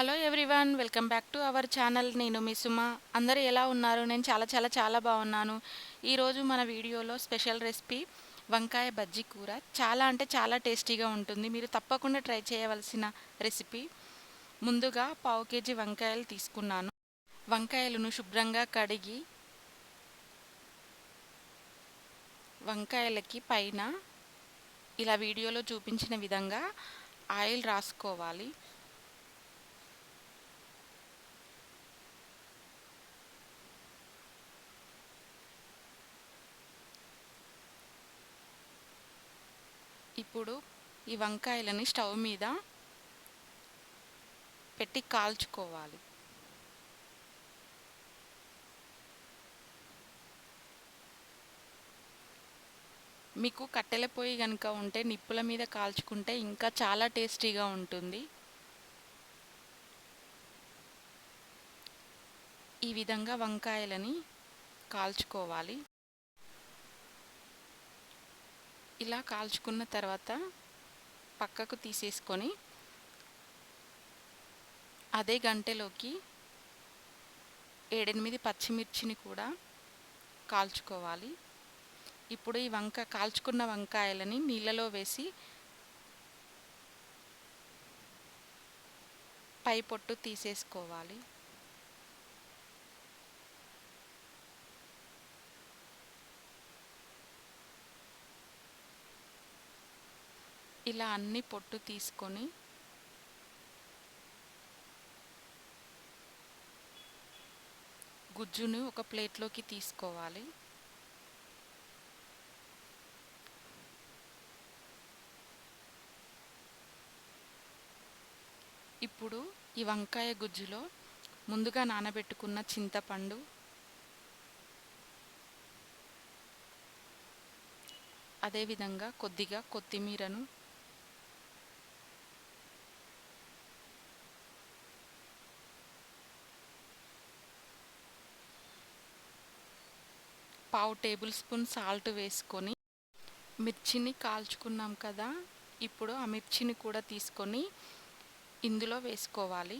Hello everyone welcome back to our channel. నేను మీ సుమ. అందరూ ఎలా ఉన్నారు? నేను చాలా చాలా చాలా బాగున్నాను. ఈరోజు మన వీడియోలో స్పెషల్ రెసిపీ వంకాయ బజ్జీ కూర. చాలా అంటే చాలా టేస్టీగా ఉంటుంది. మీరు తప్పకుండా ట్రై చేయవలసిన రెసిపీ. ముందుగా పావు కేజీ వంకాయలు తీసుకున్నాను. వంకాయలను శుభ్రంగా కడిగి వంకాయలకి పైన ఇలా వీడియోలో చూపించిన విధంగా ఆయిల్ రాసుకోవాలి. ఇప్పుడు ఈ వంకాయలని స్టవ్ మీద పెట్టి కాల్చుకోవాలి. మీకు కట్టెల పొయ్యి కనుక ఉంటే నిప్పుల మీద కాల్చుకుంటే ఇంకా చాలా టేస్టీగా ఉంటుంది. ఈ విధంగా వంకాయలని కాల్చుకోవాలి. ఇలా కాల్చుకున్న తర్వాత పక్కకు తీసేసుకొని అదే గంటలోకి ఏడెనిమిది పచ్చిమిర్చిని కూడా కాల్చుకోవాలి. ఇప్పుడు ఈ వంక కాల్చుకున్న వంకాయలని నీళ్ళలో వేసి పై పొట్టు తీసేసుకోవాలి. ఇలా అన్ని పొట్టు తీసుకొని గుజ్జును ఒక ప్లేట్లోకి తీసుకోవాలి. ఇప్పుడు ఈ వంకాయ గుజ్జులో ముందుగా నానబెట్టుకున్న చింతపండు అదేవిధంగా కొద్దిగా కొత్తిమీరను పావు టేబుల్ స్పూన్ సాల్ట్ వేసుకొని మిర్చిని కాల్చుకున్నాం కదా ఇప్పుడు ఆ మిర్చిని కూడా తీసుకొని ఇందులో వేసుకోవాలి.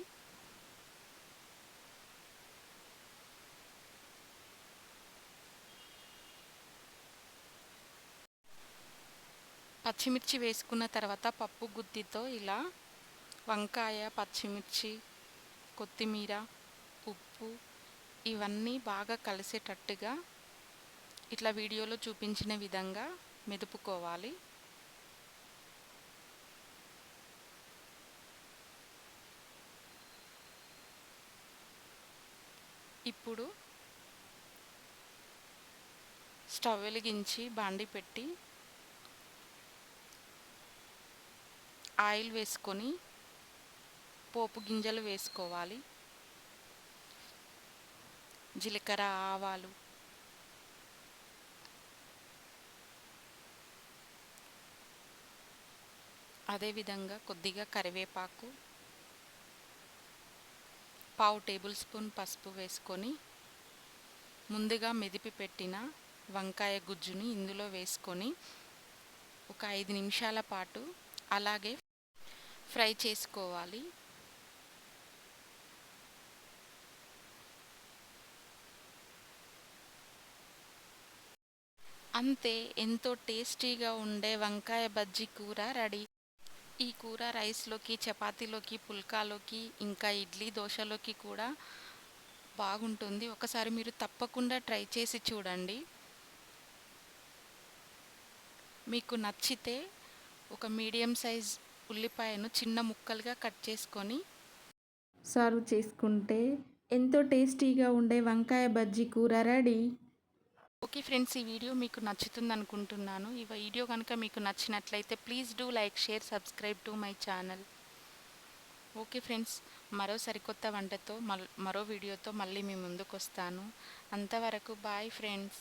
పచ్చిమిర్చి వేసుకున్న తర్వాత పప్పు గుత్తితో ఇలా వంకాయ పచ్చిమిర్చి కొత్తిమీర ఉప్పు ఇవన్నీ బాగా కలిసేటట్టుగా ఇట్లా వీడియోలో చూపించిన విధంగా మెదుపుకోవాలి. ఇప్పుడు స్టవ్ వెలిగించి బాండి పెట్టి ఆయిల్ వేసుకొని పోపు గింజలు వేసుకోవాలి. జీలకర్ర ఆవాలు అదేవిధంగా కొద్దిగా కరివేపాకు పావు టేబుల్ స్పూన్ పసుపు వేసుకొని ముందుగా మెదిపి పెట్టిన వంకాయ గుజ్జుని ఇందులో వేసుకొని ఒక ఐదు నిమిషాల పాటు అలాగే ఫ్రై చేసుకోవాలి. అంతే ఎంతో టేస్టీగా ఉండే వంకాయ బజ్జీ కూర రెడీ. ఈ కూర రైస్లోకి చపాతీలోకి పుల్కాలోకి ఇంకా ఇడ్లీ దోశలోకి కూడా బాగుంటుంది. ఒకసారి మీరు తప్పకుండా ట్రై చేసి చూడండి. మీకు నచ్చితే ఒక మీడియం సైజ్ ఉల్లిపాయను చిన్న ముక్కలుగా కట్ చేసుకొని సర్వ్ చేసుకుంటే ఎంతో టేస్టీగా ఉండే వంకాయ బజ్జీ కూర రెడీ. ఓకే ఫ్రెండ్స్ ఈ వీడియో మీకు నచ్చుతుంది అనుకుంటున్నాను ఈ వీడియో కనుక మీకు నచ్చినట్లయితే please do like share subscribe to my channel. Okay friends మరో సరికొత్త వంటతో మరో వీడియోతో మళ్ళీ మీ ముందుకు వస్తాను అంతవరకు బాయ్ ఫ్రెండ్స్.